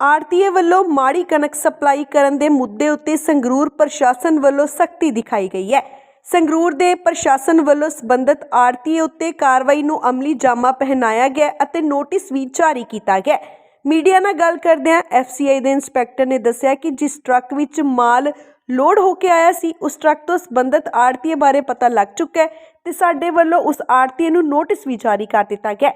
ਆੜਤੀਏ ਵੱਲੋਂ ਮਾੜੀ ਕਣਕ ਸਪਲਾਈ ਕਰਨ ਦੇ ਮੁੱਦੇ ਉੱਤੇ ਸੰਗਰੂਰ ਪ੍ਰਸ਼ਾਸਨ ਵੱਲੋਂ ਸਖਤੀ ਦਿਖਾਈ ਗਈ ਹੈ। ਸੰਗਰੂਰ ਦੇ ਪ੍ਰਸ਼ਾਸਨ ਵੱਲੋਂ ਸਬੰਧਤ ਆੜਤੀਏ ਉੱਤੇ ਕਾਰਵਾਈ ਨੂੰ ਅਮਲੀ ਜਾਮਾ ਪਹਿਨਾਇਆ ਗਿਆ ਅਤੇ ਨੋਟਿਸ ਵੀ ਜਾਰੀ ਕੀਤਾ ਗਿਆ ਮੀਡੀਆ ਨਾਲ ਗੱਲ ਕਰਦਿਆਂ ਐਫਸੀਆਈ ਦੇ ਇੰਸਪੈਕਟਰ ਨੇ ਦੱਸਿਆ ਕਿ ਜਿਸ ਟਰੱਕ ਵਿੱਚ ਮਾਲ ਲੋਡ ਹੋ ਕੇ ਆਇਆ ਸੀ, ਉਸ ਟਰੱਕ ਤੋਂ ਸਬੰਧਤ ਆੜਤੀਏ ਬਾਰੇ ਪਤਾ ਲੱਗ ਚੁੱਕਾ ਹੈ ਤੇ ਸਾਡੇ ਵੱਲੋਂ ਉਸ ਆੜਤੀਏ ਨੂੰ ਨੋਟਿਸ ਵੀ ਜਾਰੀ ਕਰ ਦਿੱਤਾ ਗਿਆ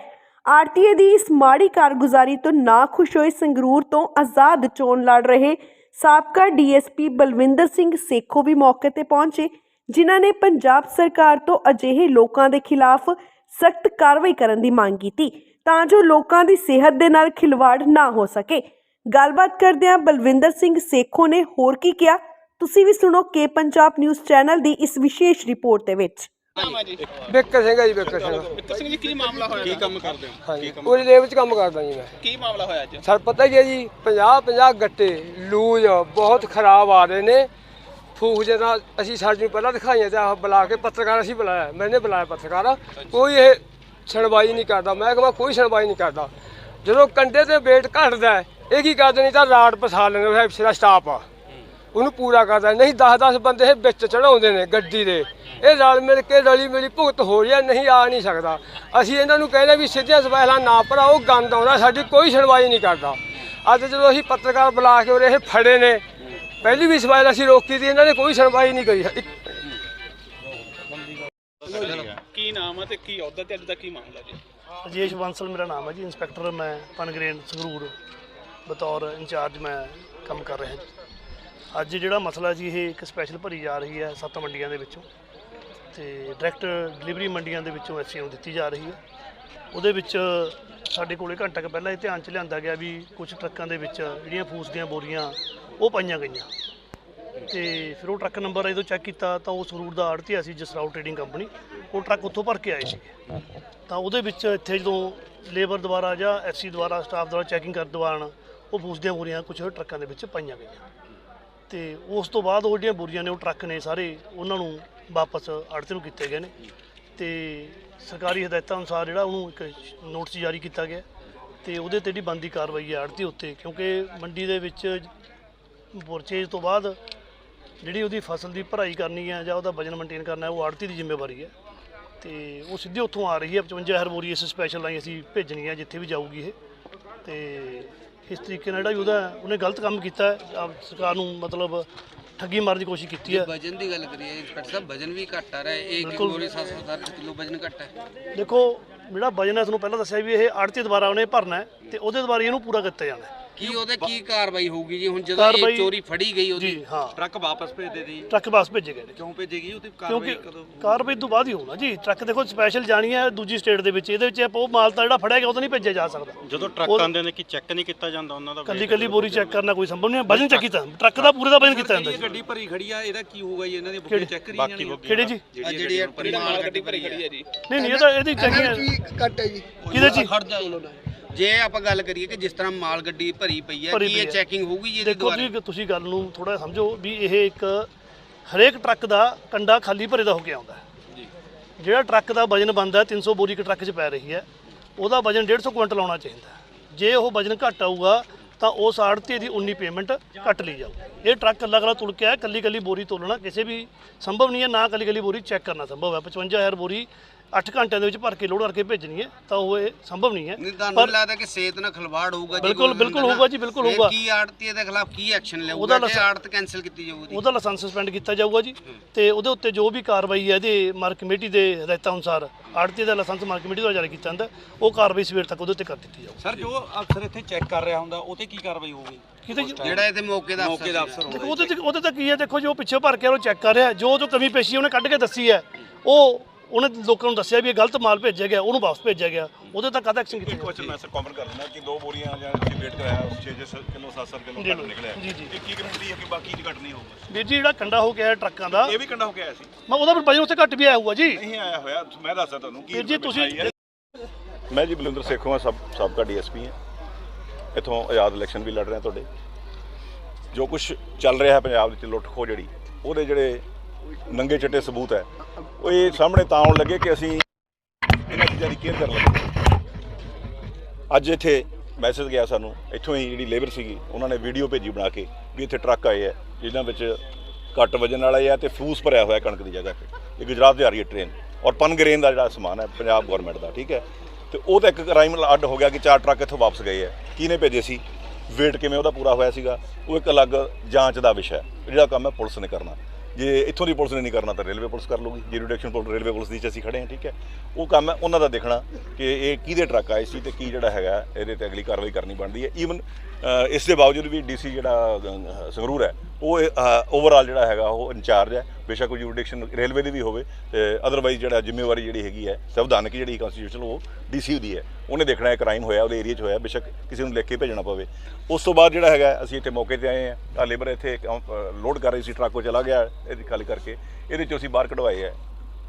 ਹੈ। ਆੜਤੀਏ ਦੀ ਇਸ ਮਾੜੀ ਕਾਰਗੁਜ਼ਾਰੀ ਤੋਂ ਨਾ ਖੁਸ਼ ਹੋਏ ਸੰਗਰੂਰ ਤੋਂ ਆਜ਼ਾਦ ਚੋਣ ਲੜ ਰਹੇ ਸਾਬਕਾ ਡੀਐਸਪੀ ਬਲਵਿੰਦਰ ਸਿੰਘ ਸੇਖੋ ਵੀ ਮੌਕੇ ਤੇ ਪਹੁੰਚੇ, ਜਿਨ੍ਹਾਂ ਨੇ ਪੰਜਾਬ ਸਰਕਾਰ ਤੋਂ ਅਜਿਹੇ ਲੋਕਾਂ ਦੇ ਖਿਲਾਫ ਸਖਤ ਕਾਰਵਾਈ ਕਰਨ ਦੀ ਮੰਗ ਕੀਤੀ ਤਾਂ ਜੋ ਲੋਕਾਂ ਦੀ ਸਿਹਤ ਦੇ ਨਾਲ ਖਿਲਵਾੜ ਨਾ ਹੋ ਸਕੇ ਗੱਲਬਾਤ ਕਰਦਿਆਂ ਬਲਵਿੰਦਰ ਸਿੰਘ ਸੇਖੋ ਨੇ ਹੋਰ ਕੀ ਕਿਹਾ ਤੁਸੀਂ ਵੀ ਸੁਣੋ ਕੇ ਪੰਜਾਬ ਨਿਊਜ਼ ਚੈਨਲ ਦੀ ਇਸ ਵਿਸ਼ੇਸ਼ ਰਿਪੋਰਟ ਦੇ ਵਿੱਚ ਨਾਮ ਹੈ ਜੀ? ਬਿੱਕਰ ਸਿੰਘ ਹੈ ਜੀ ਬਿੱਕਰ ਸਿੰਘ। ਬਿੱਕਰ ਸਿੰਘ ਜੀ ਕੀ ਮਾਮਲਾ ਹੋਇਆ? ਕੀ ਕੰਮ ਕਰਦੇ ਹੋ? ਹਾਂਜੀ ਉਹਦੀ ਲੇਬ ਵਿੱਚ ਕੰਮ ਕਰਦਾ ਜੀ ਮੈਂ। ਕੀ ਮਾਮਲਾ ਹੋਇਆ ਅੱਜ? ਸਰ ਪਤਾ ਹੀ ਹੈ ਜੀ 50 50 ਗੱਟੇ ਲੂਜ ਬਹੁਤ ਖਰਾਬ ਆ ਰਹੇ ਨੇ। ਫੂਕ ਜਿਹਦਾ ਅਸੀਂ ਸਾਡੇ ਨੂੰ ਪਹਿਲਾਂ ਦਿਖਾਈਆਂ ਤੇ ਆਹ ਬੁਲਾ ਕੇ ਪੱਤਰਕਾਰ ਅਸੀਂ ਬੁਲਾਇਆ। ਮੈंने ਬੁਲਾਇਆ ਪੱਤਰਕਾਰ। ਕੋਈ ਇਹ ਸੁਣਵਾਈ ਨਹੀਂ ਕਰਦਾ। ਮੈਂ ਕਹਿੰਦਾ ਕੋਈ ਸੁਣਵਾਈ ਨਹੀਂ ਕਰਦਾ। ਜਦੋਂ ਕੰਡੇ ਤੇ ਵੇਟ ਘਟਦਾ ਹੈ, ਇਹ ਕੀ ਕਰਦੇ ਨਹੀਂ ਤਾਂ ਰਾਡ ਪਸਾ ਲੈਂਦੇ ਸਿਰਾ ਸਟਾਪ ਆ। ਉਹਨੂੰ ਪੂਰਾ ਕਰਦਾ। ਨਹੀਂ 10-10 ਬੰਦੇ ਇਹ ਵਿੱਚ ਚੜਾਉਂਦੇ ਨੇ ਗੱਡੀ ਦੇ। ਇਹ ਰਲ ਮਿਲ ਕੇ ਰਲੀ ਮਿਲੀ ਭੁਗਤ ਹੋ ਰਹੀ ਹੈ ਨਹੀਂ ਆ ਨਹੀਂ ਸਕਦਾ। ਅਸੀਂ ਇਹਨਾਂ ਨੂੰ ਕਹਿੰਦੇ ਵੀ ਸਿੱਧੀਆਂ ਸਵਾਲਾਂ ਨਾ ਭਰਾਓ ਗੰਦ ਆਉਂਦਾ ਸਾਡੀ ਕੋਈ ਸੁਣਵਾਈ ਨਹੀਂ ਕਰਦਾ। ਅੱਜ ਜਦੋਂ ਅਸੀਂ ਪੱਤਰਕਾਰ ਬੁਲਾ ਕੇ ਉਰੇ ਇਹ ਫੜੇ ਨੇ ਪਹਿਲੀ ਵੀ ਸਵਾਲ ਅਸੀਂ ਰੋਕੀ ਸੀ ਇਹਨਾਂ ਨੇ ਕੋਈ ਸੁਣਵਾਈ ਨਹੀਂ ਕਰੀ। ਕੀ ਨਾਮ ਹੈ ਤੇ ਕੀ ਅਹੁਦਾ ਤੇ ਅੱਜ ਦਾ ਕੀ ਮਾਮਲਾ ਜੀ? ਰਜੇਸ਼ ਬੰਸਲ ਮੇਰਾ ਨਾਮ ਹੈ ਜੀ ਇੰਸਪੈਕਟਰ ਮੈਂ ਪਨਗਰੇਨ ਸੰਗਰੂਰ ਬਤੌਰ ਇੰਚਾਰਜ ਮੈਂ ਕੰਮ ਕਰ ਰਿਹਾ ਜੀ। ਅੱਜ ਜਿਹੜਾ ਮਸਲਾ ਜੀ, ਇਹ ਇੱਕ ਸਪੈਸ਼ਲ ਭਰੀ ਜਾ ਰਹੀ ਹੈ ਸੱਤ ਮੰਡੀਆਂ ਦੇ ਵਿੱਚੋਂ ਤੇ ਡਾਇਰੈਕਟ ਡਿਲੀਵਰੀ ਮੰਡੀਆਂ ਦੇ ਵਿੱਚੋਂ ਐਸਸੀਐਮ ਦਿੱਤੀ ਜਾ ਰਹੀ ਹੈ। ਉਹਦੇ ਵਿੱਚ ਸਾਡੇ ਕੋਲੇ ਘੰਟਾ ਕੁ ਪਹਿਲਾਂ ਇਹ ਧਿਆਨ ਚ ਲਿਆਂਦਾ ਗਿਆ ਵੀ ਕੁਝ ਟਰੱਕਾਂ ਦੇ ਵਿੱਚ ਜਿਹੜੀਆਂ ਫੂਸ ਦੀਆਂ ਬੋਰੀਆਂ ਉਹ ਪਾਈਆਂ ਗਈਆਂ। ਤੇ ਫਿਰ ਉਹ ਟਰੱਕ ਨੰਬਰ ਜਦੋਂ ਚੈੱਕ ਕੀਤਾ ਤਾਂ ਉਹ ਸਰੂਰ ਦਾ ਆੜਤੀਆ ਸੀ ਜਸਰਾਓ ਟ੍ਰੇਡਿੰਗ ਕੰਪਨੀ ਉਹ ਟਰੱਕ ਉੱਥੋਂ ਭਰ ਕੇ ਆਏ ਸੀ ਤਾਂ ਉਹਦੇ ਵਿੱਚ ਇੱਥੇ ਜਦੋਂ ਲੇਬਰ ਦੁਆਰਾ ਜਾਂ ਐਫਸੀ ਦੁਆਰਾ ਸਟਾਫ ਦੁਆਰਾ ਚੈਕਿੰਗ ਕਰ ਦਵਾਣ ਉਹ ਫੂਸ ਦੀਆਂ ਬੋਰੀਆਂ ਕੁਝ ਟਰੱਕਾਂ ਦੇ ਵਿੱਚ ਪਾਈਆਂ ਗਈਆਂ। ਤੇ ਉਸ ਤੋਂ ਬਾਅਦ ਉਹ ਜਿਹੜੀਆਂ ਬੋਰੀਆਂ ਨੇ ਉਹ ਟਰੱਕ ਨੇ ਸਾਰੇ, ਉਹਨਾਂ ਨੂੰ ਵਾਪਸ ਆੜਤੀ ਨੂੰ ਕੀਤੇ ਗਏ ਨੇ। ਤੇ ਸਰਕਾਰੀ ਹਦਾਇਤਾਂ ਅਨੁਸਾਰ ਜਿਹੜਾ ਉਹਨੂੰ ਇੱਕ ਨੋਟਿਸ ਜਾਰੀ ਕੀਤਾ ਗਿਆ ਤੇ ਉਹਦੇ ਤੇ ਜਿਹੜੀ ਬੰਦੀ ਕਾਰਵਾਈ ਹੈ ਆੜਤੀ ਉੱਤੇ, ਕਿਉਂਕਿ ਮੰਡੀ ਦੇ ਵਿੱਚ ਪਰਚੇਜ ਤੋਂ ਬਾਅਦ ਜਿਹੜੀ ਉਹਦੀ ਫਸਲ ਦੀ ਭਰਾਈ ਕਰਨੀ ਹੈ ਜਾਂ ਉਹਦਾ ਵਜਨ ਮੇਨਟੇਨ ਕਰਨਾ ਹੈ, ਉਹ ਆੜਤੀ ਦੀ ਜ਼ਿੰਮੇਵਾਰੀ ਹੈ। ਤੇ ਉਹ ਸਿੱਧੀ ਉੱਥੋਂ ਆ ਰਹੀ ਹੈ 55 ਹਰ ਬੋਰੀ ਇਸ ਸਪੈਸ਼ਲ ਲਾਈਨ ਅਸੀਂ ਭੇਜਣੀ ਹੈ, ਜਿੱਥੇ ਵੀ ਜਾਊਗੀ ਇਹ। ਤੇ ਇਸ ਤਰੀਕੇ ਨਾਲ ਜਿਹੜਾ ਵੀ ਉਹਦਾ ਉਹਨੇ ਗਲਤ ਕੰਮ ਕੀਤਾ ਹੈ ਆਪ ਸਰਕਾਰ ਨੂੰ ਮਤਲਬ ਠੱਗੀ ਮਾਰਨ ਦੀ ਕੋਸ਼ਿਸ਼ ਕੀਤੀ ਹੈ। ਵਜਨ ਦੀ ਗੱਲ ਕਰੀਏ ਇੰਸਪੈਕਟਰ ਸਾਹਿਬ ਵਜਨ ਵੀ ਘੱਟ ਆ ਰਿਹਾ ਹੈ। ਇੱਕ ਬਿਲਕੁਲ। ਗੋਲੀ 760 ਕਿਲੋ ਵਜਨ ਘੱਟ ਹੈ। ਦੇਖੋ ਜਿਹੜਾ ਵਜਨ ਹੈ ਤੁਹਾਨੂੰ ਪਹਿਲਾਂ ਦੱਸਿਆ ਵੀ ਇਹ ਆੜਤੀ ਦੁਆਰਾ ਉਹਨੇ ਭਰਨਾ ਹੈ ਤੇ ਉਹਦੇ ਦੁਆਰਾ ਇਹਨੂੰ ਪੂਰਾ ਕੀਤਾ ਜਾਣਾ ਹੈ। ਕੀ ਉਹਦੇ ਕੀ ਕਾਰਵਾਈ ਹੋਊਗੀ ਜੀ? ਹੁਣ ਜਦੋਂ ਕਾਰਵਾਈ- ਇਹ ਚੋਰੀ ਫੜੀ ਗਈ ਉਹਦੀ। ਜੀ ਹਾਂ। ਟਰੱਕ ਵਾਪਸ ਭੇਜ ਦੇ ਦੀ। ਟਰੱਕ ਵਾਪਸ ਭੇਜੇ ਗਏ ਨੇ। ਕਿਉਂ ਭੇਜੇਗੀ? ਉਹਦੀ ਕਿਉਂਕਿ ਕਾਰਵਾਈ ਕਦੋਂ ਕਾਰਵਾਈ ਤੋਂ ਬਾਅਦ ਹੀ ਹੋਣਾ ਜੀ। ਟਰੱਕ ਦੇਖੋ ਸਪੈਸ਼ਲ ਜਾਣੀ ਹੈ ਦੂਜੀ ਸਟੇਟ ਦੇ ਵਿੱਚ। ਇਹਦੇ ਵਿੱਚ ਆਪਾਂ ਉਹ ਮਾਲ ਤਾਂ ਜਿਹੜਾ ਫੜਿਆ ਗਿਆ ਉਹ ਤਾਂ ਨਹੀਂ ਭੇਜਿਆ ਜਾ ਸਕਦਾ। ਜਦੋਂ ਟਰੱਕ ਉਹ- ਆਉਂਦੇ ਨੇ ਕਿ ਚੈੱਕ ਨਹੀਂ ਕੀਤਾ ਜਾਂਦਾ ਉਹਨਾਂ ਦਾ ਕੱਲੀ ਕੱਲੀ ਬੋਰੀ ਚੈੱਕ ਕਰਨਾ ਕੋਈ ਸੰਭਵ ਨਹੀਂ ਹੈ। ਵਜਨ ਚੈੱਕ ਕੀਤਾ ਟਰੱਕ ਦਾ ਪੂਰੇ ਦਾ ਵਜਨ ਕੀਤਾ ਜਾਂਦਾ ਜੀ। ਗੱਡੀ ਭਰੀ ਖੜੀ ਆ ਇਹਦਾ ਕੀ ਹੋਊਗਾ ਜੀ? ਇਹਨਾਂ ਦੀ? ਬੁਕਿੰਗ ਚੈੱਕ ਕਰੀ ਬਾਕੀ ਜਾਣੀ ਬੁਕਿੰਗ ਕਿਹੜੀ ਜੀ ਆ ਜਿਹੜੀ ਇਹ ਮਾਲ ਗੱਡੀ ਭਰੀ ਖੜੀ ਹੈ ਜੀ। ਨਹੀਂ ਨਹੀਂ ਇਹ ਤਾਂ ਇਹਦੀ ਚੈਕਿੰਗ ਹੈ। ਕਿਹਦੇ ਚ? ਖੜ ਜਾ ਜੇ ਆਪਾਂ ਗੱਲ ਕਰੀਏ ਕਿ ਜਿਸ ਤਰ੍ਹਾਂ ਮਾਲ ਗੱਡੀ ਭਰੀ ਪਈ ਹੈ ਭਰੀ ਕੀ ਪਈ ਇਹ ਹੈ। ਚੈਕਿੰਗ ਹੋਊਗੀ ਜੀ ਇਹਦੇ ਦੇਖੋ ਦੁਆਰਾ? ਜੀ ਤੁਸੀਂ ਗੱਲ ਨੂੰ ਥੋੜਾ ਸਮਝੋ ਵੀ ਇਹ ਇੱਕ ਹਰੇਕ ਟਰੱਕ ਦਾ ਕੰਡਾ ਖਾਲੀ ਭਰੇ ਦਾ ਹੋ ਕੇ ਆਉਂਦਾ ਹੈ। ਜਿਹੜਾ ਟਰੱਕ ਦਾ ਵਜਨ ਬੰਦਾ 300 ਬੋਰੀ ਇੱਕ ਟਰੱਕ 'ਚ ਪੈ ਰਹੀ ਹੈ ਉਹਦਾ ਵਜਨ 150 ਕੁਇੰਟਲ ਆਉਣਾ ਚਾਹੀਦਾ ਹੈ। ਜੇ ਉਹ ਵਜਨ ਘੱਟ ਆਊਗਾ ਤਾਂ ਉਸ ਆੜਤੀ ਦੀ 19 ਪੇਮੈਂਟ ਕੱਟ ਲਈ ਜਾਊ ਇਹ ਟਰੱਕ ਕੱਲਾ ਕੱਲਾ ਤੁਲ ਕੇ ਆ ਕੱਲੀ ਕੱਲੀ ਬੋਰੀ ਤੋਲਣਾ ਕਿਸੇ ਵੀ ਸੰਭਵ ਨਹੀਂ ਹੈ ਨਾ ਕੱਲੀ ਕੱਲੀ ਬੋਰੀ ਚੈੱਕ ਕਰਨਾ ਸੰਭਵ ਹੈ। 55000 ਬੋਰੀ 8 ਘੰਟਿਆਂ ਦੇ ਵਿੱਚ ਭਰ ਕੇ ਲੋਡ ਕਰਕੇ ਭੇਜਣੀ ਹੈ ਤਾਂ ਉਹ ਇਹ ਸੰਭਵ ਨਹੀਂ ਹੈ। ਨਹੀਂ ਤੁਹਾਨੂੰ ਲੱਗਦਾ ਕਿ ਸਿਹਤ ਨਾਲ ਖਲਵਾੜ ਹੋਊਗਾ ਜੀ? ਬਿਲਕੁਲ- ਬਿਲਕੁਲ? ਹੋਊਗਾ ਜੀ, ਬਿਲਕੁਲ ਹੋਊਗਾ। ਕੀ ਆੜਤੀ ਦੇ ਖਿਲਾਫ ਕੀ ਐਕਸ਼ਨ ਉਹਦਾ ਲਿਆਊਗਾ ਕਿ ਆੜਤ ਕੈਨਸਲ ਕੀਤੀ ਜਾਊਗੀ। ਉਹਦਾ ਲਾਇਸੈਂਸ ਸਸਪੈਂਡ ਕੀਤਾ ਜਾਊਗਾ ਜੀ ਤੇ ਉਹਦੇ ਉੱਤੇ ਜੋ ਵੀ ਕਾਰਵਾਈ ਹੈ ਇਹਦੇ ਮਾਰਕ ਕਮੇਟੀ ਦੇ ਹਦਾਇਤਾਂ ਅਨੁਸਾਰ ਆੜਤੀ ਦਾ ਲਾਇਸੈਂਸ ਮਾਰਕ ਕਮੇਟੀ ਦੁਆਰਾ ਜਾਰੀ ਕੀਤਾ ਜਾਂਦਾ ਉਹ ਕਾਰਵਾਈ ਸਵੇਰ ਤੱਕ ਉਹਦੇ ਉੱਤੇ ਕਰ ਦਿੱਤੀ ਜਾਊ ਸਰ ਜੋ ਅਫਸਰ ਇੱਥੇ ਚੈੱਕ ਕਰ ਰਿਹਾ ਹੁੰਦਾ ਉਹ ਤੇ ਕੀ ਕਾਰਵਾਈ ਹੋਊਗੀ? ਕਿਤੇ ਜੀ ਜਿਹੜਾ ਇੱਥੇ ਮੌਕੇ ਦਾ ਮੌਕੇ ਦਾ ਅਫਸਰ ਹੁੰਦਾ ਉਹਦੇ ਤੇ ਉਹਦੇ ਤੇ ਕੀ ਹੈ ਦੇਖੋ ਜੋ ਪਿੱਛੇ ਭਰ ਕੇ ਉਹ ਚੈੱਕ ਕਰ ਰਿਹਾ ਜੋ ਜੋ ਕਮੀ ਪੇਸ਼ੀ ਉਹਨੇ ਕੱਢ ਕੇ ਦੱਸੀ ਹੈ ਉਹ ਉਹਨੇ ਲੋਕਾਂ ਨੂੰ ਦੱਸਿਆ ਵੀ ਇਹ ਗਲਤ ਮਾਲ ਭੇਜਿਆ ਗਿਆ ਉਹਨੂੰ ਵਾਪਸ ਭੇਜਿਆ ਗਿਆ। ਉਹਦੇ ਤੱਕ ਕਾਹਦਾ ਐਕਸ਼ਨ ਕੀਤਾ ਇੱਕ ਕੁਐਸਚਨ ਮੈਂ ਸਰ ਕਮੈਂਟ ਕਰ ਦਿੰਦਾ ਕਿ ਦੋ ਬੋਰੀਆਂ ਜਾਂ ਅਸੀਂ ਵੇਟ ਕਰਾਇਆ 6 ਕਿਲੋ 7 ਕਿਲੋ ਜੀ, ਘੱਟ ਨਿਕਲਿਆ। ਜੀ, ਜੀ। ਇਹ ਕੀ ਗਰੰਟੀ ਹੈ ਕਿ ਬਾਕੀ ਚ ਘੱਟ ਨਹੀਂ ਹੋਊਗਾ? ਵੀਰ ਜੀ ਜਿਹੜਾ ਕੰਡਾ ਹੋ ਕੇ ਆਇਆ ਟਰੱਕਾਂ ਦਾ। ਇਹ ਵੀ ਕੰਡਾ ਹੋ ਕੇ ਆਇਆ ਸੀ। ਮੈਂ ਉਹਦਾ ਵੀ ਵਜਨ ਉੱਤੇ ਘੱਟ ਵੀ ਆਇਆ ਹੋਊਗਾ ਜੀ। ਨਹੀਂ ਆਇਆ ਹੋਇਆ ਮੈਂ ਦੱਸਦਾ ਤੁਹਾਨੂੰ ਕੀ ਵੀਰ ਜੀ, ਤੁਸੀਂ-। ਮੈਂ ਜੀ ਬਲਿੰਦਰ ਸੇਖੋਂ ਹਾਂ ਸਬ ਸਾਬਕਾ ਡੀਐਸਪੀ ਹਾਂ ਇੱਥੋਂ ਆਜ਼ਾਦ ਇਲੈਕਸ਼ਨ ਵੀ ਲੜ ਰਹੇ ਹਾਂ ਤੁਹਾਡੇ। ਜੋ ਕੁਝ ਚੱਲ ਰਿਹਾ ਹੈ ਪੰਜਾਬ ਵਿੱਚ ਲੁੱਟ ਖੋ ਜਿਹੜੀ ਉਹਦੇ ਜਿਹੜੇ ਨੰਗੇ ਚਿੱਟੇ ਸਬੂਤ ਹੈ। ਉਹ ਇਹ ਸਾਹਮਣੇ ਤਾਂ ਆਉਣ ਲੱਗੇ ਕਿ ਅਸੀਂ ਇਹਨਾਂ ਚੀਜ਼ਾਂ ਦੀ ਕੇਅਰ ਕਰਨ ਲੱਗੇ। ਅੱਜ ਇੱਥੇ ਮੈਸੇਜ ਗਿਆ ਸਾਨੂੰ, ਇੱਥੋਂ ਹੀ ਜਿਹੜੀ ਲੇਬਰ ਸੀਗੀ, ਉਹਨਾਂ ਨੇ ਵੀਡੀਓ ਭੇਜੀ ਬਣਾ ਕੇ ਵੀ ਇੱਥੇ ਟਰੱਕ ਆਏ ਆ ਜਿਨ੍ਹਾਂ ਵਿੱਚ ਘੱਟ ਵਜਨ ਵਾਲੇ ਆ ਤੇ ਫੂਸ ਭਰਿਆ ਹੋਇਆ ਕਣਕ ਦੀ ਜਗ੍ਹਾ ਤੇ। ਇਹ ਗੁਜਰਾਤ ਜਾ ਰਹੀ ਹੈ ਟ੍ਰੇਨ ਔਰ ਪਨਗਰੇਨ ਦਾ ਜਿਹੜਾ ਸਮਾਨ ਹੈ, ਪੰਜਾਬ ਗਵਰਨਮੈਂਟ ਦਾ, ਠੀਕ ਹੈ। ਤੇ ਉਹ ਤਾਂ ਇੱਕ ਕ੍ਰਾਈਮ ਅੱਡ ਹੋ ਗਿਆ ਕਿ ਚਾਰ ਟਰੱਕ ਇੱਥੋਂ ਵਾਪਸ ਗਏ ਆ ਕਿਹਨੇ ਭੇਜੇ ਸੀ? ਵੇਟ ਕਿਵੇਂ ਉਹਦਾ ਪੂਰਾ ਹੋਇਆ ਸੀਗਾ? ਉਹ ਇੱਕ ਅਲੱਗ ਜਾਂਚ ਦਾ ਵਿਸ਼ਾ ਹੈ, ਜਿਹੜਾ ਕੰਮ ਹੈ ਪੁਲਿਸ ਨੇ ਕਰਨਾ। ਜੇ ਇੱਥੋਂ ਦੀ ਪੁਲਿਸ ਨੇ ਨਹੀਂ ਕਰਨਾ ਤਾਂ ਰੇਲਵੇ ਪੁਲਿਸ ਕਰ ਲੂਗੀ। ਜੁਰੀਡਿਕਸ਼ਨ ਪੁਲਿਸ ਰੇਲਵੇ ਪੁਲਿਸ ਦੀ ਚ ਅਸੀਂ ਖੜੇ ਹਾਂ, ਠੀਕ ਹੈ। ਉਹ ਕੰਮ ਹੈ ਉਹਨਾਂ ਦਾ ਦੇਖਣਾ ਕਿ ਇਹ ਕਿਹਦੇ ਟਰੱਕ ਆਏ ਸੀ ਤੇ ਕੀ ਜਿਹੜਾ ਹੈਗਾ, ਇਹਦੇ ਤੇ ਅਗਲੀ ਕਾਰਵਾਈ ਕਰਨੀ ਬਣਦੀ ਹੈ। ਈਵਨ ਇਸ ਦੇ ਬਾਵਜੂਦ ਵੀ ਡੀਸੀ ਜਿਹੜਾ ਸੰਗਰੂਰ ਹੈ ਉਹ ਓਵਰਆਲ ਜਿਹੜਾ ਹੈਗਾ, ਉਹ ਇੰਚਾਰਜ ਹੈ। ਬੇਸ਼ੱਕ ਕੋਈ ਜੁਰੀਡਿਕਸ਼ਨ ਰੇਲਵੇ ਦੀ ਵੀ ਹੋਵੇ, ਤੇ ਅਦਰਵਾਈਜ਼ ਜਿਹੜਾ ਜ਼ਿੰਮੇਵਾਰੀ ਜਿਹੜੀ ਹੈਗੀ ਹੈ, ਸੰਵਿਧਾਨਕ ਜਿਹੜੀ ਕਨਸਟੀਟਿਊਸ਼ਨ ਉਹ ਡੀਸੀ ਦੀ ਹੈ। ਉਹਨੇ ਦੇਖਣਾ ਹੈ ਕ੍ਰਾਈਮ ਹੋਇਆ, ਉਹਦੇ ਏਰੀਆ 'ਚ ਹੋਇਆ, ਬੇਸ਼ੱਕ ਕਿਸੇ ਨੂੰ ਲਿਖ ਕੇ ਭੇਜਣਾ ਪਵੇ। ਉਸ ਤੋਂ ਬਾਅਦ ਜਿਹੜਾ ਹੈਗਾ, ਅਸੀਂ ਇੱਥੇ ਮੌਕੇ ਤੇ ਆਏ ਹਾਂ। ਆ ਲੇਬਰ ਇੱਥੇ ਲੋਡ ਕਰ ਰਹੀ ਸੀ, ਟਰੱਕ ਉਹ ਚਲਾ ਗਿਆ, ਇਹਦੀ ਖਾਲੀ ਕਰਕੇ। ਇਹਦੇ 'ਚੋਂ ਅਸੀਂ ਬਾਹਰ ਕਢਵਾਏ ਆ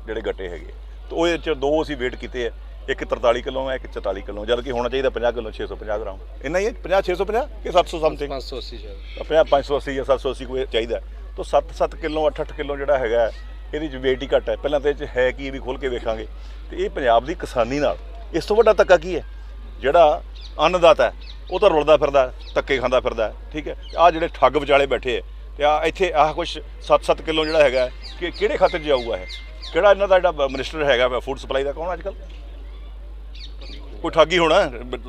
ਜਿਹੜੇ ਗੱਟੇ ਹੈਗੇ। ਤੇ ਉਹ 'ਚ ਦੋ ਅਸੀਂ ਵੇਟ ਕੀਤੇ ਆ ਇੱਕ 43 ਕਿਲੋ ਹੈ ਇੱਕ 44 ਕਿਲੋ ਜਦ ਕਿ ਹੋਣਾ ਚਾਹੀਦਾ 50 ਕਿਲੋ 650 ਗ੍ਰਾਮ। ਇੰਨਾ ਹੀ ਹੈ? 50 650 ਕਿ 700 ਸਮਥਿੰਗ 580 50 580 ਜਾਂ 780 ਕੋਈ ਚਾਹੀਦਾ ਤਾਂ 7-7 ਕਿਲੋ 8-8 ਕਿਲੋ ਜਿਹੜਾ ਹੈਗਾ ਇਹਦੇ 'ਚ ਵੇਟ ਹੀ ਘੱਟ ਹੈ। ਪਹਿਲਾਂ ਤਾਂ ਇਹ 'ਚ ਹੈ ਕੀ ਵੀ ਖੋਲ ਕੇ ਵੇਖਾਂਗੇ। ਤੇ ਇਹ ਪੰਜਾਬ ਦੀ ਕਿਸਾਨੀ ਨਾਲ ਇਸ ਤੋਂ ਵੱਡਾ ਧੱਕਾ ਕੀ ਹੈ? ਜਿਹੜਾ ਅੰਨਦਾਤਾ ਉਹ ਤਾਂ ਰੁਲਦਾ ਫਿਰਦਾ ਧੱਕੇ ਖਾਂਦਾ ਫਿਰਦਾ ਠੀਕ ਹੈ? ਆ ਜਿਹੜੇ ਠੱਗ ਵਿਚਾਲੇ ਬੈਠੇ ਹੈ ਤੇ ਆ ਇੱਥੇ ਆਹ ਕੁਛ 7-7 ਕਿਲੋ ਜਿਹੜਾ ਹੈਗਾ ਕਿ ਕਿਹੜੇ ਖਾਤੇ 'ਚ ਜਾਊਗਾ ਇਹ? ਕਿਹੜਾ ਇਹਨਾਂ ਦਾ ਜਿਹੜਾ ਮਿਨਿਸਟਰ ਹੈਗਾ ਫੂਡ ਸਪਲਾਈ ਦਾ ਕੌਣ ਅੱਜ ਕੱਲ੍ਹ? ਕੋਈ ਠੱਗੀ ਹੋਣਾ,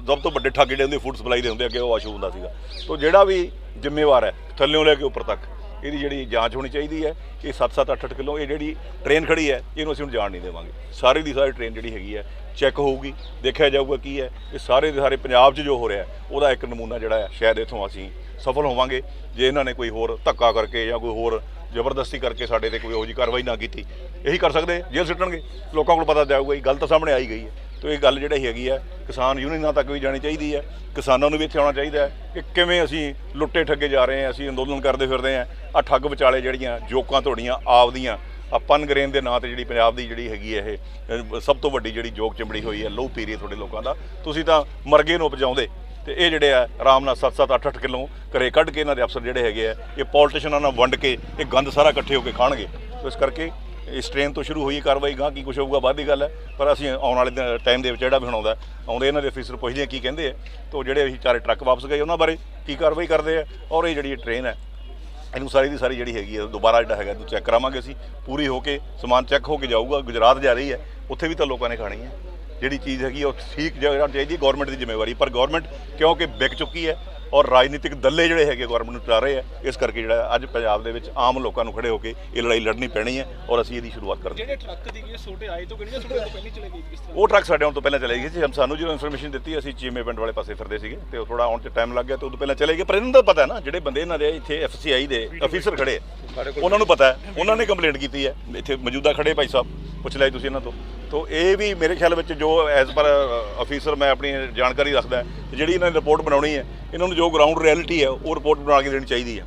ਸਭ ਤੋਂ ਵੱਡੇ ਠੱਗ ਜਿਹੜੇ ਹੁੰਦੇ ਫੂਡ ਸਪਲਾਈ ਦੇ ਹੁੰਦੇ, ਅੱਗੇ ਉਹ ਆਸ਼ੂ ਹੁੰਦਾ ਸੀਗਾ। ਤੋਂ ਜਿਹੜਾ ਵੀ ਜ਼ਿੰਮੇਵਾਰ ਹੈ ਥੱਲਿਓਂ ਲੈ ਕੇ ਉੱਪਰ ਤੱਕ, ਇਹਦੀ ਜਿਹੜੀ ਜਾਂਚ ਹੋਣੀ ਚਾਹੀਦੀ ਹੈ ਇਹ 7-7 8-8 ਕਿਲੋ, ਇਹ ਜਿਹੜੀ ਟ੍ਰੇਨ ਖੜੀ ਹੈ, ਇਹਨੂੰ ਅਸੀਂ ਹੁਣ ਜਾਣ ਨਹੀਂ ਦੇਵਾਂਗੇ। ਸਾਰੀ ਦੀ ਸਾਰੀ ਟ੍ਰੇਨ ਜਿਹੜੀ ਹੈਗੀ ਹੈ ਚੈੱਕ ਹੋਊਗੀ, ਦੇਖਿਆ ਜਾਊਗਾ ਕੀ ਹੈ, ਇਹ ਸਾਰੇ ਦੇ ਸਾਰੇ ਪੰਜਾਬ 'ਚ ਜੋ ਹੋ ਰਿਹਾ ਉਹਦਾ ਇੱਕ ਨਮੂਨਾ ਜਿਹੜਾ ਹੈ, ਸ਼ਾਇਦ ਇੱਥੋਂ ਅਸੀਂ ਸਫਲ ਹੋਵਾਂਗੇ। ਜੇ ਇਹਨਾਂ ਨੇ ਕੋਈ ਹੋਰ ਧੱਕਾ ਕਰਕੇ ਜਾਂ ਕੋਈ ਹੋਰ ਜ਼ਬਰਦਸਤੀ ਕਰਕੇ ਸਾਡੇ ਤੇ ਕੋਈ ਇਹੋ ਜਿਹੀ ਕਾਰਵਾਈ ਨਾ ਕੀਤੀ, ਇਹੀ ਕਰ ਸਕਦੇ, ਜੇਲ੍ਹ ਸਿੱਟਣਗੇ। ਲੋਕਾਂ ਕੋਲ ਪਤਾ ਜਾਊਗਾ, ਇਹ ਗੱਲ ਤਾਂ ਸਾਹਮਣੇ ਆਈ ਗਈ ਹੈ। ਤੋ ਇਹ ਗੱਲ ਜਿਹੜੀ ਹੈਗੀ ਹੈ ਕਿਸਾਨ ਯੂਨੀਅਨਾਂ ਤੱਕ ਵੀ ਜਾਣੀ ਚਾਹੀਦੀ ਹੈ ਕਿਸਾਨਾਂ ਨੂੰ ਵੀ ਇੱਥੇ ਆਉਣਾ ਚਾਹੀਦਾ ਹੈ ਕਿ ਕਿਵੇਂ ਅਸੀਂ ਲੁੱਟੇ ਠੱਗੇ ਜਾ ਰਹੇ ਹਾਂ, ਅਸੀਂ ਅੰਦੋਲਨ ਕਰਦੇ ਫਿਰਦੇ ਹਾਂ ਆ ਠੱਗ ਵਿਚਾਲੇ ਜਿਹੜੀਆਂ ਜੋਕਾਂ ਤੁਹਾਡੀਆਂ ਆਪਦੀਆਂ ਆ ਪਨਗਰੇਨ ਦੇ ਨਾਂ ਤੇ ਜਿਹੜੀ ਪੰਜਾਬ ਦੀ ਜਿਹੜੀ ਹੈਗੀ ਹੈ ਇਹ ਸਭ ਤੋਂ ਵੱਡੀ ਜਿਹੜੀ ਜੋਕ ਚਿੰਬੜੀ ਹੋਈ ਹੈ, ਲਹੂ ਪੀਰੀ ਹੈ ਤੁਹਾਡੇ ਲੋਕਾਂ ਦਾ, ਤੁਸੀਂ ਤਾਂ ਮਰਗੇ ਨੂੰ ਉਪਜਾਉਂਦੇ, ਤੇ ਇਹ ਜਿਹੜੇ ਆ ਆਰਾਮ ਨਾਲ 7-7 8-8 ਕਿਲੋ ਘਰੇ ਕੱਢ ਕੇ ਇਹਨਾਂ ਦੇ ਅਫਸਰ ਜਿਹੜੇ ਹੈਗੇ ਆ, ਇਹ ਪੋਲੀਟੀਸ਼ੀਅਨਾਂ ਨਾਲ ਵੰਡ ਕੇ, ਇਹ ਗੰਦ ਸਾਰਾ ਇਕੱਠੇ ਹੋ ਕੇ ਖਾਣਗੇ ਇਸ ਕਰਕੇ ਇਸ ਟ੍ਰੇਨ ਤੋਂ ਸ਼ੁਰੂ ਹੋਈ ਕਾਰਵਾਈ ਗਾਂ ਕੀ ਕੁਝ ਹੋਊਗਾ ਬਾਅਦ ਦੀ ਗੱਲ ਹੈ ਪਰ ਅਸੀਂ ਆਉਣ ਵਾਲੇ ਟਾਈਮ ਦੇ ਵਿੱਚ ਜਿਹੜਾ ਵੀ ਹੁਣ ਆਉਂਦਾ ਆਉਂਦੇ ਇਹਨਾਂ ਦੇ ਅਫੀਸਰ ਪੁੱਛਦੇ ਆ ਕੀ ਕਹਿੰਦੇ ਆ ਤੋ ਜਿਹੜੇ ਅਸੀਂ ਚਾਰੇ ਟਰੱਕ ਵਾਪਸ ਗਏ ਉਹਨਾਂ ਬਾਰੇ ਕੀ ਕਾਰਵਾਈ ਕਰਦੇ ਆ ਔਰ ਇਹ ਜਿਹੜੀ ਟ੍ਰੇਨ ਹੈ ਇਹਨੂੰ ਸਾਰੀ ਦੀ ਸਾਰੀ ਜਿਹੜੀ ਹੈਗੀ ਹੈ ਦੁਬਾਰਾ ਜਿਹੜਾ ਹੈਗਾ ਇਹਨੂੰ ਚੈੱਕ ਕਰਾਵਾਂਗੇ ਅਸੀਂ ਪੂਰੀ ਹੋ ਕੇ ਸਮਾਨ ਚੈੱਕ ਹੋ ਕੇ ਜਾਊਗਾ ਗੁਜਰਾਤ ਜਾ ਰਹੀ ਹੈ ਉੱਥੇ ਵੀ ਤਾਂ ਲੋਕਾਂ ਨੇ ਖਾਣੀ ਹੈ ਜਿਹੜੀ ਚੀਜ਼ ਹੈਗੀ ਹੈ, ਉਹ ਠੀਕ ਜਗ੍ਹਾ ਚਾਹੀਦੀ ਗਵਰਨਮੈਂਟ ਦੀ ਜ਼ਿੰਮੇਵਾਰੀ ਪਰ ਗਵਰਨਮੈਂਟ ਕਿਉਂਕਿ ਵਿਕ ਚੁੱਕੀ ਹੈ ਔਰ ਰਾਜਨੀਤਿਕ ਦੱਲੇ ਜਿਹੜੇ ਹੈਗੇ ਗਵਰਨਮੈਂਟ ਨੂੰ ਚਲਾ ਰਹੇ ਆ ਇਸ ਕਰਕੇ ਜਿਹੜਾ ਅੱਜ ਪੰਜਾਬ ਦੇ ਵਿੱਚ ਆਮ ਲੋਕਾਂ ਨੂੰ ਖੜੇ ਹੋ ਕੇ ਇਹ ਲੜਾਈ ਲੜਨੀ ਪੈਣੀ ਹੈ ਔਰ ਅਸੀਂ ਇਹਦੀ ਸ਼ੁਰੂਆਤ ਕਰਦੇ ਹਾਂ। ਜਿਹੜੇ ਟਰੱਕ ਦੀ ਇਹ ਛੋਟੇ ਆਏ ਤੋਂ ਕਿਹੜੀਆਂ ਛੋਟੇ ਤੋਂ ਪਹਿਲਾਂ ਚਲੇ ਗਏ ਕਿਸ ਤਰ੍ਹਾਂ? ਉਹ ਟਰੱਕ ਸਾਡੇ ਆਉਣ ਤੋਂ ਪਹਿਲਾਂ ਚਲੇ ਗਏ ਸੀ। ਸਾਨੂੰ ਜਦੋਂ ਇਨਫੋਰਮੇਸ਼ਨ ਦਿੱਤੀ ਅਸੀਂ ਚੀਮੇ ਪਿੰਡ ਵਾਲੇ ਪਾਸੇ ਫਿਰਦੇ ਸੀਗੇ ਤੇ ਉਹ ਥੋੜਾ ਆਉਣ 'ਚ ਟਾਈਮ ਲੱਗ ਗਿਆ ਤੇ ਉਦੋਂ ਪਹਿਲਾਂ ਚਲੇ ਗਏ। ਪਰ ਇਹਨਾਂ ਦਾ ਪਤਾ ਹੈ ਨਾ ਜਿਹੜੇ ਬੰਦੇ ਇਹਨਾਂ ਦੇ ਇੱਥੇ ਐਫਸੀਆਈ ਦੇ ਅਫੀਸਰ ਖੜੇ ਆ, ਉਹਨਾਂ ਨੂੰ ਪਤਾ ਹੈ ਉਹਨਾਂ ਨੇ ਕੰਪਲੇਂਟ ਕੀਤੀ ਹੈ। ਇੱਥੇ ਮੌਜੂਦਾ ਖੜੇ ਭਾਈ ਸਾਹਿਬ ਪੁੱਛ ਲਿਆ ਤੁਸੀਂ ਇਹਨਾਂ ਤੋਂ। ਸੋ ਇਹ ਵੀ ਮੇਰੇ ਖਿਆਲ ਵਿੱਚ ਜੋ ਐਜ਼ ਪਰ ਅਫੀਸਰ ਮੈਂ ਆਪਣੀ ਜਾਣਕਾਰੀ ਰੱਖਦਾ, ਤੇ ਜਿਹੜੀ ਇਹਨਾਂ ਨੇ ਰਿਪੋਰਟ ਬਣਾਉਣੀ ਹੈ, ਇਹਨਾਂ ਨੂੰ ਜੋ ਗਰਾਊਂਡ ਰਿਐਲਿਟੀ ਹੈ, ਉਹ ਰਿਪੋਰਟ ਬਣਾ ਕੇ ਦੇਣੀ ਚਾਹੀਦੀ ਹੈ।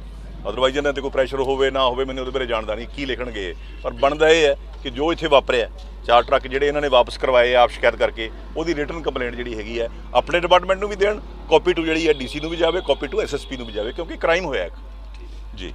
ਅਦਰਵਾਈਜ਼ ਇਹਨਾਂ ਤੇ ਕੋਈ ਪ੍ਰੈਸ਼ਰ ਹੋਵੇ, ਨਾ ਹੋਵੇ, ਮੈਨੂੰ ਉਹਦੇ ਬਾਰੇ ਜਾਣਦਾ ਨਹੀਂ, ਕੀ ਲਿਖਣਗੇ ਪਰ ਬਣਦਾ ਇਹ ਹੈ ਕਿ ਜੋ ਇੱਥੇ ਵਾਪਰਿਆ, ਚਾਰ ਟਰੱਕ ਜਿਹੜੇ ਇਹਨਾਂ ਨੇ ਵਾਪਸ ਕਰਵਾਏ ਆਪ ਸ਼ਿਕਾਇਤ ਕਰਕੇ, ਉਹਦੀ ਰਿਟਰਨ ਕੰਪਲੇਂਟ ਜਿਹੜੀ ਹੈਗੀ ਹੈ, ਆਪਣੇ ਡਿਪਾਰਟਮੈਂਟ ਨੂੰ ਵੀ ਦੇਣ ਕਾਪੀ ਟੂ ਜਿਹੜੀ ਹੈ ਡੀਸੀ ਨੂੰ ਵੀ ਜਾਵੇ ਕਾਪੀ ਟੂ ਐਸਐਸਪੀ ਨੂੰ ਵੀ ਜਾਵੇ, ਕਿਉਂਕਿ ਕ੍ਰਾਈਮ ਹੋਇਆ ਇੱਕ। ਜੀ।